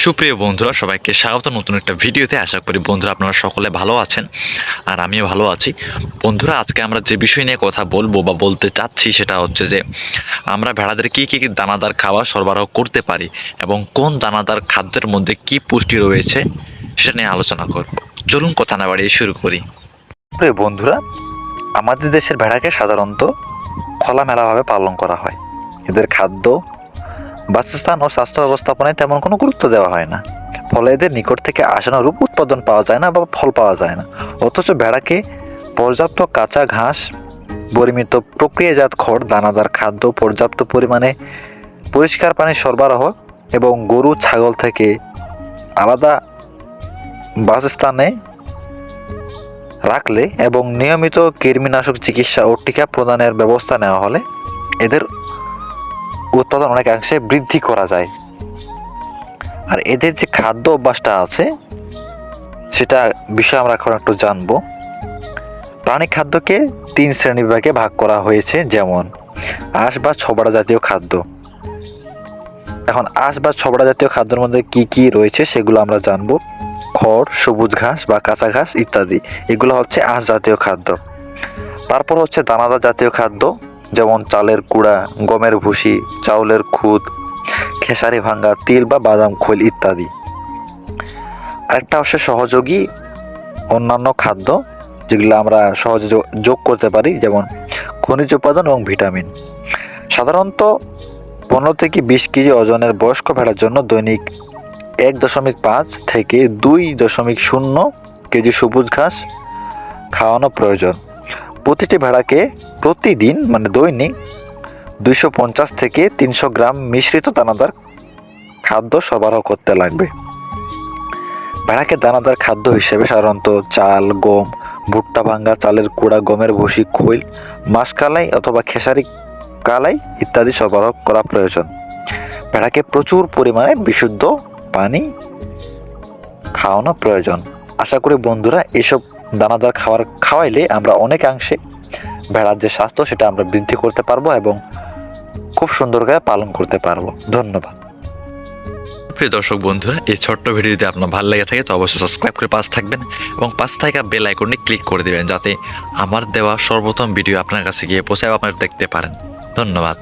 সুপ্রিয় বন্ধুরা, সবাইকে স্বাগত। নতুন একটা ভিডিওতে আশা করি বন্ধুরা আপনারা সকলে ভালো আছেন আর আমিও ভালো আছি। বন্ধুরা, আজকে আমরা যে বিষয় নিয়ে কথা বলব বা বলতে চাচ্ছি সেটা হচ্ছে যে, আমরা ভেড়াদের কী কী দানাদার খাবার সরবরাহ করতে পারি এবং কোন দানাদার খাদ্যের মধ্যে কি পুষ্টি রয়েছে সেটা নিয়ে আলোচনা করব। চলুন কথা না বাড়িয়ে শুরু করি। প্রিয় বন্ধুরা, আমাদের দেশের ভেড়াকে সাধারণত খোলামেলাভাবে পালন করা হয়। এদের খাদ্য বাসস্থান ও স্বাস্থ্য ব্যবস্থাপনায় তেমন কোনো গুরুত্ব দেওয়া হয় না। ফলে এদের নিকট থেকে আশানুরূপ উৎপাদন পাওয়া যায় না বা ফল পাওয়া যায় না। অথচ ভেড়াকে পর্যাপ্ত কাঁচা ঘাস, পরিমিত প্রক্রিয়াজাত খড়, দানাদার খাদ্য, পর্যাপ্ত পরিমাণে পরিষ্কার পানি সরবরাহ এবং গরু, ছাগল থেকে আলাদা বাসস্থানে রাখলে এবং নিয়মিত কৃমিনাশক চিকিৎসা ও টিকা প্রদানের ব্যবস্থা নেওয়া হলে এদের উৎপাদন অনেকাংশে বৃদ্ধি করা যায়। আর এদের যে খাদ্য অভ্যাসটা আছে, সেটা বিষয়ে আমরা এখন একটু জানব। প্রাণী খাদ্যকে তিন শ্রেণি বিভাগে ভাগ করা হয়েছে, যেমন আঁশ বা ছবড়া জাতীয় খাদ্য। এখন আঁশ বা ছবড়া জাতীয় খাদ্যের মধ্যে কি কি রয়েছে, সেগুলো আমরা জানব। খড়, সবুজ ঘাস বা কাঁচা ঘাস ইত্যাদি, এগুলো হচ্ছে আঁশ জাতীয় খাদ্য। তারপর হচ্ছে দানাদার জাতীয় খাদ্য যেমন চালের কুড়া গমের ভুসি, চাউলের খুদ, খেসারি ভাঙ্গা, তিল বা বাদাম, খোল ইত্যাদি। আরেকটা হচ্ছে সহযোগী অন্যান্য খাদ্য, যেগুলো আমরা সহজে যোগ করতে পারি, যেমন খনিজ উপাদান এবং ভিটামিন। সাধারণত পনেরো থেকে বিশ কেজি ওজনের বয়স্ক ভেড়ার জন্য দৈনিক এক দশমিক পাঁচ থেকে দুই দশমিক শূন্য কেজি সবুজ ঘাস খাওয়ানো প্রয়োজন। প্রতিটি ভেড়াকে প্রতিদিন মানে দৈনিক দুইশো পঞ্চাশ থেকে তিনশো গ্রাম মিশ্রিত দানাদার খাদ্য সরবরাহ করতে লাগবে। ভেড়াকে দানাদার খাদ্য হিসেবে সাধারণত চাল, গম, ভুট্টা ভাঙ্গা, চালের কুড়া, গমের ভুসি, খৈল মাসকালাই অথবা খেসারি কালাই ইত্যাদি সরবরাহ করা প্রয়োজন। ভেড়াকে প্রচুর পরিমাণে বিশুদ্ধ পানি খাওয়ানো প্রয়োজন। আশা করি বন্ধুরা এসব দানাদার খাবার খাওয়াইলে আমরা অনেকাংশে ভেড়ার যে স্বাস্থ্য, সেটা আমরা বৃদ্ধি করতে পারব এবং খুব সুন্দর পালন করতে পারব। ধন্যবাদ। প্রিয় দর্শক বন্ধুরা, এই ছোট্ট ভিডিও যদি আপনার ভালো লেগে থাকে তো অবশ্যই সাবস্ক্রাইব করে পাশ থাকবেন এবং পাশ থাকা বেল আইকনে ক্লিক করে দেবেন যাতে আমার দেওয়া সর্বপ্রথম ভিডিও আপনার কাছে গিয়ে পৌঁছায় আপনারা দেখতে পারেন। ধন্যবাদ।